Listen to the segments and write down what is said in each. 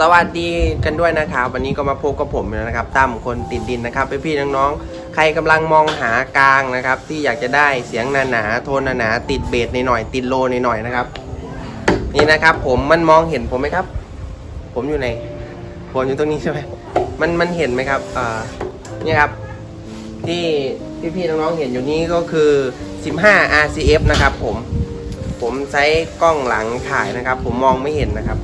สวัสดีกันด้วยนะครับวันนี้ก็มาพบกับผมนะครับตั้มคนติดดินนะครับพี่ๆน้องๆใครกำลังมองหากลางนะครับ ที่อยากจะได้เสียงหนาๆโทนหนาๆติดเบสหน่อยๆติดโลหน่อยๆนะครับ นี่นะครับ ผมมันมองเห็นผมไหมครับ ผมอยู่ไหนผมอยู่ตรงนี้ใช่ไหมมันมันเห็นไหมครับอ่านี่ครับ ที่พี่ๆน้องๆเห็นอยู่นี้ก็คือ 15 RCF นะครับ ผมผมใช้กล้องหลังถ่ายนะครับ ผมมองไม่เห็นนะครับ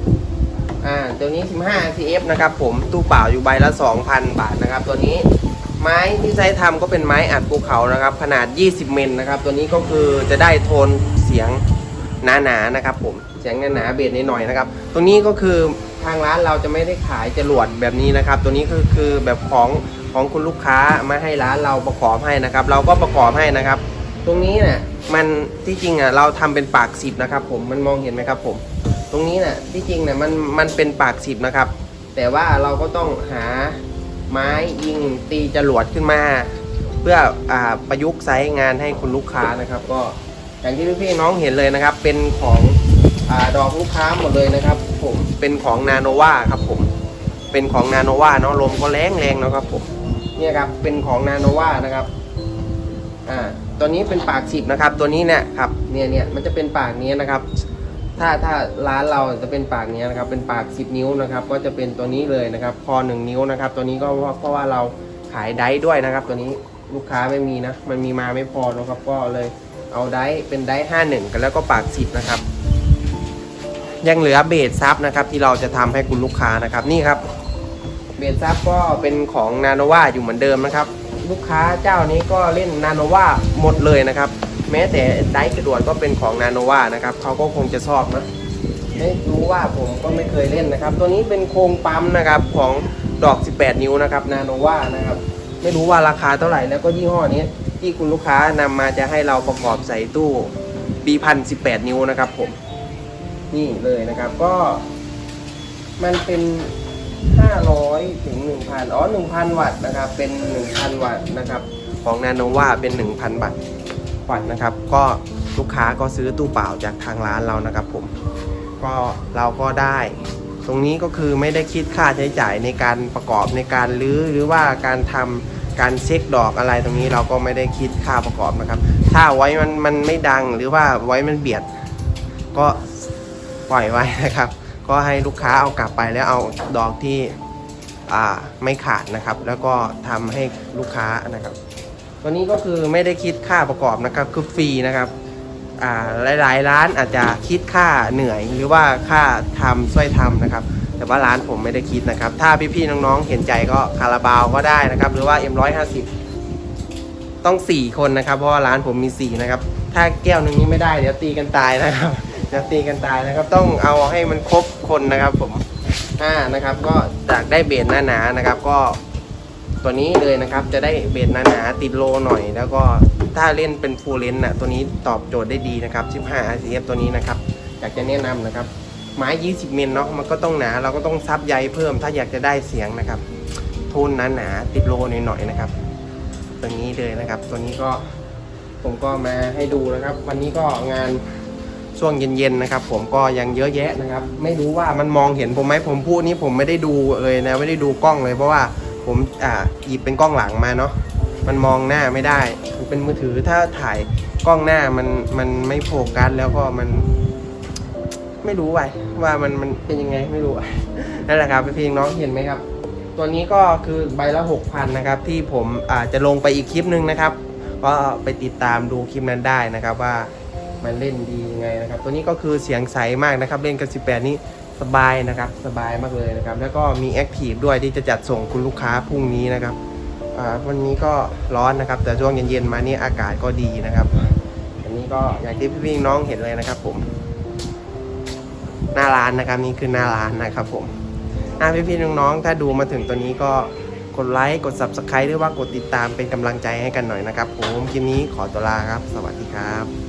อ่าตัวนี้ 15 CF นะครับผมตู้เปล่าอยู่ใบละ 2,000 บาทนะครับ ตัวนี้ไม้ที่ใช้ทำก็เป็นไม้อัดภูเขานะครับ ขนาด 20 เมตรนะครับ ตัวนี้ก็คือจะได้โทนเสียงหนาๆนะครับ ผมเสียงหนาๆเบสหน่อยๆนะครับตัวนี้ก็คือทางร้านเราจะไม่ได้ขายจรวดแบบนี้นะครับ ตัวนี้คือคือแบบของของคุณลูกค้ามาให้ร้านเราประกอบให้นะครับ เราก็ประกอบให้นะครับ ตรงนี้เนี่ยมันที่จริงอะเราทำเป็นปากสิบนะครับ ผมมันมองเห็นไหมครับผม ตรงนี้น่ะที่จริงนี่ยมันมันเป็นปากสิบนะครับ แต่ว่าเราก็ต้องหาไม้ยิงตีจรวดขึ้นมา เพื่ออประยุกต์ใช้งานให้คุณลูกค้านะครับ ก็อย่างที่พี่น้องเห็นเลยนะครับ เป็นของอดอกลูกค้าหมดเลยนะครับ ผมเป็นของนาโนวาครับผมเป็นของนาโนวาเนาะลมก็แรงแรงๆนะครับผมเนี่ยครับเป็นของนาโนวานะครับอ่าตัวนี้เป็นปากสิบนะครับ ตัวนี้เนี่ยครับเนี่ยเนี่ยมันจะเป็นปากนี้นะครับ ถ้าถ้าร้านเราจะเป็นปากนี้นะครับ เป็นปาก 10 นิ้วนะครับ ก็จะเป็นตัวนี้เลยนะครับ คอ 1 นิ้วนะครับ ตัวนี้ก็เพราะว่าเราขายไดร์ด้วยนะครับ ตัวนี้ลูกค้าไม่มีนะ มันมีมาไม่พอนะครับ ก็เลยเอาไดร์เป็นไดร์51 กันแล้วก็ปาก10นะครับ ยังเหลือเบสซับนะครับ ที่เราจะทำให้คุณลูกค้านะครับ นี่ครับ เบสซับก็เป็นของนาโนวาอยู่เหมือนเดิมนะครับ ลูกค้าเจ้านี้ก็เล่นนาโนวาหมดเลยนะครับ แม้แต่ไดร์กระดวดก็เป็นของนาโนวานะครับเขาก็คงจะชอบนะไม่รู้ว่าผมก็ไม่เคยเล่นนะครับ ตัวนี้เป็นโครงปั๊มนะครับของดอก 18 นิ้วนะครับนาโนวานะครับ ไม่รู้ว่าราคาเท่าไหร่แล้วก็ยี่ห้อนี้ที่คุณลูกค้านำมาจะให้เราประกอบใส่ตู้ปีพัน18นิ้วนะครับผม นี่เลยนะครับก็มันเป็น500ถึง1,000อ๋อ1,000วัตต์นะครับ เป็น1,000วัตต์นะครับ ของนาโนวาเป็น1,000วัตต์วัตต์ นะครับ ก็ลูกค้าก็ซื้อตู้เปล่าจากทางร้านเรานะครับผม ก็เราก็ได้ ตรงนี้ก็คือไม่ได้คิดค่าใช้จ่ายในการประกอบในการรื้อหรือว่าการทำการเช็คดอกอะไรตรงนี้เราก็ไม่ได้คิดค่าประกอบนะครับ ถ้าไว้มันมันไม่ดังหรือว่าไว้มันเบียด ก็ปล่อยไว้นะครับ ก็ให้ลูกค้าเอากลับไปแล้วเอาดอกที่ไม่ขาดนะครับ แล้วก็ทำให้ลูกค้านะครับ ตัวนี้ก็คือไม่ได้คิดค่าประกอบนะครับคือฟรีนะครับหลายๆร้านอาจจะคิดค่าเหนื่อย หรือว่าค่าทำช่วยทำนะครับ แต่ว่าร้านผมไม่ได้คิดนะครับ ถ้าพี่ๆน้องๆเห็นใจก็คาราบาวก็ได้นะครับ หรือว่า M150 ต้อง 4 คนนะครับ เพราะว่าร้านผมมี 4 นะครับ ถ้าแก้วหนึ่งนี้ไม่ได้เดี๋ยวตีกันตายนะครับเดี๋ยวตีกันตายนะครับ ต้องเอาให้มันครบคนนะครับผมอ่านะครับ ก็จากได้เบสหนาๆนะครับ ก็ ตัวนี้เลยนะครับจะได้เบสหนาๆติดโลหน่อย แล้วก็ถ้าเล่นเป็นฟูลเลนน่ะตัวนี้ตอบโจทย์ได้ดีนะครับ15 RCF ตัวนี้นะครับอยากจะแนะนำนะครับไม้ 20มิลเนาะมันก็ต้องหนาเราก็ต้องซับใยเพิ่ม ถ้าอยากจะได้เสียงนะครับโทนหนาๆติดโลหน่อยๆนะครับ ตัวนี้เลยนะครับ ตัวนี้ก็ผมก็มาให้ดูนะครับ วันนี้ก็งานช่วงเย็นๆนะครับ ผมก็ยังเยอะแยะนะครับ ไม่รู้ว่ามันมองเห็นผมไหมผมพูดนี้ผมไม่ได้ดูเลยนะไม่ได้ดูกล้องเลยเพราะว่า ผมอ่าหยิบเป็นกล้องหลังมาเนาะมันมองหน้าไม่ได้มันเป็นมือถือถ้าถ่ายกล้องหน้ามันมันไม่โฟกัสแล้วก็มัน ไม่รู้ไว้ว่ามันมันเป็นยังไงไม่รู้นั่นแหละครับพี่น้องเห็นไหมครับ ตัวนี้ก็คือใบละหกพันนะครับ ที่ผมอาจจะลงไปอีกคลิปหนึ่งนะครับก็ไปติดตามดูคลิปนั้นได้นะครับว่ามันเล่นดียังไงนะครับ ตัวนี้ก็คือเสียงใสมากนะครับ เล่นกับ18 นี้ สบายนะครับสบายมากเลยนะครับ แล้วก็มีแอคทีฟด้วยที่จะจัดส่งคุณลูกค้าพรุ่งนี้นะครับวันนี้ก็ร้อนนะครับ แต่ช่วงเย็นๆมานี่อากาศก็ดีนะครับ อันนี้ก็อย่างที่พี่ๆน้องเห็นเลยนะครับ ผม หน้าร้านนะครับนี่คือหน้าร้านนะครับ ผมอ่าพี่ๆน้องๆถ้าดูมาถึงตัวนี้ก็กดไลค์กด subscribe หรือว่ากดติดตามเป็นกำลังใจให้กันหน่อยนะครับ ผมคลิปนี้ขอตัวลาครับ สวัสดีครับ